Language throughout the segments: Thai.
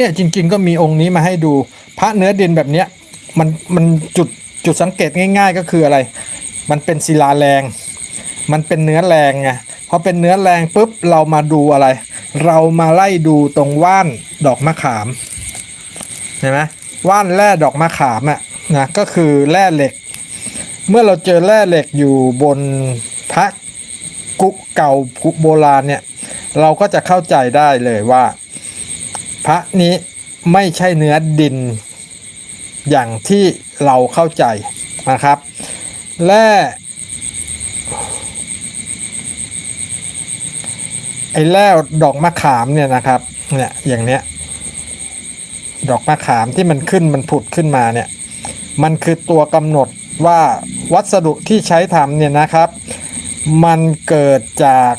เนี่ยจริง ๆ ก็มีองค์นี้มาให้ดู พระเนื้อดินแบบเนี้ยมันมันจุดจุดสังเกตง่าย ๆ ก็คืออะไร มันเป็นศิลาแรง มันเป็นเนื้อแรงไงพอเป็นเนื้อแรงปุ๊บเรามาดูอะไร เรามาไล่ดูตรงว่านดอกมะขามเห็นไหมว่านแร่ดอกมะขามอะนะก็คือแร่เหล็ก เมื่อเราเจอแร่เหล็กอยู่บนพระกุกเก่ากุโบราณเนี่ยเราก็จะเข้าใจได้เลยว่า พระนี้ไม่ใช่เนื้อดิน อย่างที่เราเข้าใจนะครับ แร่ไอ้แร่ดอกมะขามเนี่ยนะครับเนี่ยอย่างเนี้ยดอกมะขามที่มันขึ้นมันผุดขึ้นมาเนี่ยมันคือตัวกำหนดว่าวัสดุที่ใช้ทำเนี่ยนะครับ มันเกิดจาก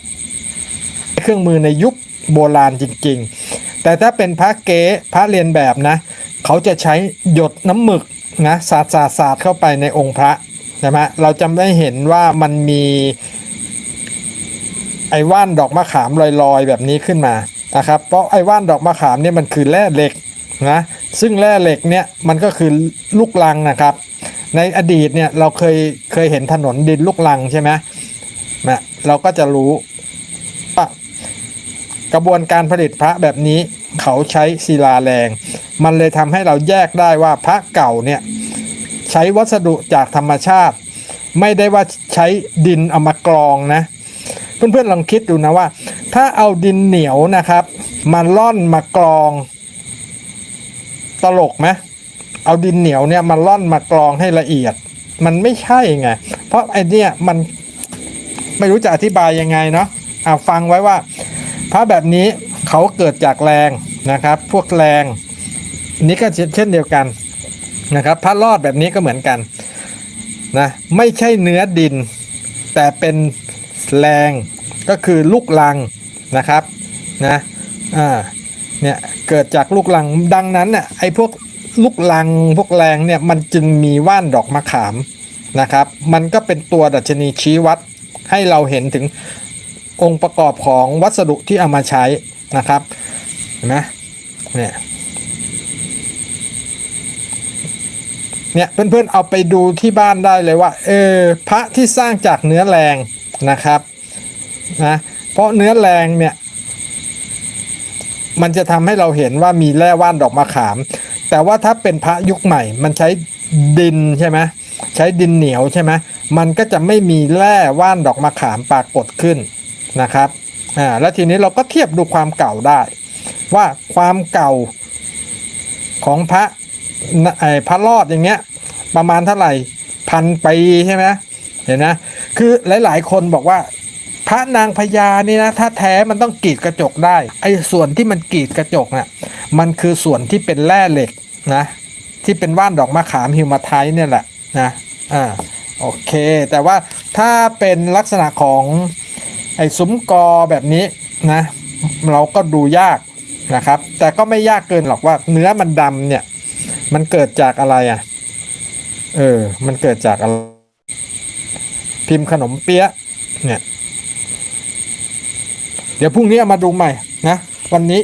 เครื่องมือในยุคโบราณจริง ๆ แต่ถ้าเป็นพระเก๊พระเรียนแบบนะ เขาจะใช้หยดน้ำหมึกนะสาดสาดสาดเข้าไปในองค์พระใช่ไหมเราจะไม่เห็นว่ามันมีไอ้ว่านดอกมะขามลอยๆ แบบนี้ขึ้นมานะครับ เพราะไอ้ว่านดอกมะขามเนี่ยมันคือแร่เหล็กนะซึ่งแร่เหล็กเนี่ยมันก็คือลูกลังนะครับ ในอดีตเนี่ยเราเคยเคยเห็นถนนดินลูกลังใช่ไหมนะเราก็จะรู้ กระบวนการผลิตพระแบบนี้เขาใช้ศิลาแรง มันเลยทำให้เราแยกได้ว่าพระเก่าเนี่ยใช้วัสดุจากธรรมชาติ ไม่ได้ว่าใช้ดินเอามากรองนะเพื่อนๆลองคิดดูนะว่า ถ้าเอาดินเหนียวนะครับมาล่อนมากรองตลกไหมเอาดินเหนียวเนี่ยมาล่อนมากรองให้ละเอียด มันไม่ใช่ไงเพราะไอเนี่ยมันไม่รู้จะอธิบายยังไงเนาะอ่าฟังไว้ว่า พระแบบนี้เขาเกิดจากแรงนะครับ พวกแรงนี่ก็เช่นเดียวกันนะครับ พระรอดแบบนี้ก็เหมือนกันนะไม่ใช่เนื้อดิน แต่เป็นแรงก็คือลูกลังนะครับนะอ่าเนี่ยเกิดจากลูกลังดังนั้นเนี่ยไอ้พวกลูกลังพวกแรงเนี่ยมันจึงมีว่านดอกมะขามนะครับ มันก็เป็นตัวดัชนีชี้วัดให้เราเห็นถึง องค์ประกอบของวัสดุที่เอามาใช้นะครับเห็นไหมเนี่ยเนี่ยเพื่อนๆเอาไปดูที่บ้านได้เลยว่าเออพระที่สร้างจากเนื้อแรงนะครับนะเพราะเนื้อแรงเนี่ยมันจะทำให้เราเห็นว่ามีแร่ว่านดอกมะขาม แต่ว่าถ้าเป็นพระยุคใหม่ มันใช้ดินใช่ไหมใช้ดินเหนียวใช่ไหมมันก็จะไม่มีแร่ว่านดอกมะขามปรากฏขึ้น นะครับอ่าแล้วทีนี้เราก็เทียบดูความเก่าได้ ว่าความเก่าของพระไอ้พระรอดอย่างเงี้ยประมาณเท่าไหร่พันปีใช่ไหมเห็นนะคือหลาย ๆ คนบอกว่า พระนางพญานี่นะถ้าแท้มันต้องกรีดกระจกได้ไอ้ส่วนที่มันกรีดกระจกน่ะมันคือส่วนที่เป็นแร่เหล็กนะที่เป็นว่านดอกมะขามฮิวมาไทเนี่ยแหละนะอ่าโอเค แต่ว่าถ้าเป็นลักษณะของ ไอ้ซุ้มกอแบบนี้นะ เราก็ดูยากนะครับ แต่ก็ไม่ยากเกินหรอกว่าเนื้อมันดำเนี่ย มันเกิดจากอะไรอะ เออ มันเกิดจากอะไร พิมพ์ขนมเปี๊ยะเนี่ย เดี๋ยวพรุ่งนี้เอามาดูใหม่นะ วันนี้